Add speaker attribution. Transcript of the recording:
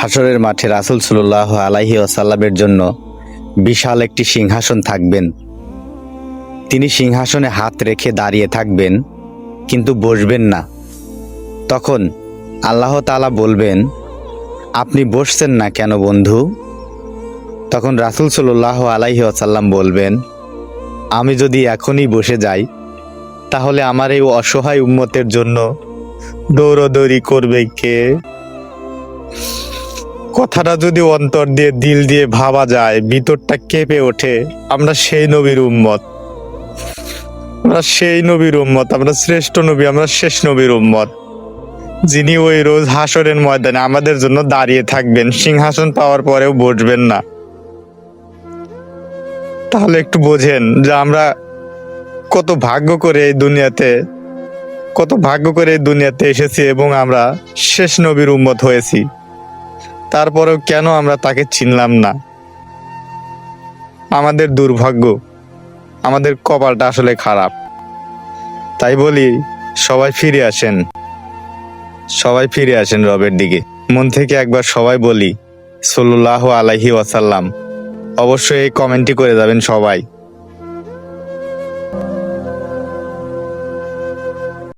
Speaker 1: হাসরের মাঠে রাসুল সাল্লাহ আলাহি ওয়াসাল্লামের জন্য বিশাল একটি সিংহাসন থাকবেন। তিনি সিংহাসনে হাত রেখে দাঁড়িয়ে থাকবেন, কিন্তু বসবেন না। তখন আল্লাহ তাআলা বলবেন, আপনি বসছেন না কেন বন্ধু? তখন রাসুল সাল্লাহ আলাইহি আসাল্লাম বলবেন, আমি যদি এখনই বসে যাই, তাহলে আমার এই অসহায় উম্মতের জন্য দৌড়দৌড়ি করবে কে? কথাটা যদি অন্তর দিয়ে দিল দিয়ে ভাবা যায়, ভিতরটা কেঁপে ওঠে। আমরা সেই নবীর উম্মত। আমরা সেই নবীর উম্মত, আমরা শ্রেষ্ঠ নবী, আমরা শেষ নবীর উম্মত। যিনি ওই রোজ হাসরের ময়দানে আমাদের জন্য দাঁড়িয়ে থাকবেন, সিংহাসন পাওয়ার পরেও বসবেন না। তাহলে একটু বোঝেন যে আমরা কত ভাগ্য করে এই দুনিয়াতে, কত ভাগ্য করে এই দুনিয়াতে এসেছি এবং আমরা শেষ নবীর উম্মত হয়েছি। তারপরেও কেন আমরা তাকে চিনলাম না? আমাদের দুর্ভাগ্য, আমাদের কপালটা আসলে খারাপ। তাই বলি, সবাই ফিরে আসেন। সবাই ফিরে আসেন রবের দিকে। মন থেকে একবার সবাই বলি সল্লাহ আলাইহি ওয়াসাল্লাম। অবশ্যই এই কমেন্টটি করে যাবেন সবাই।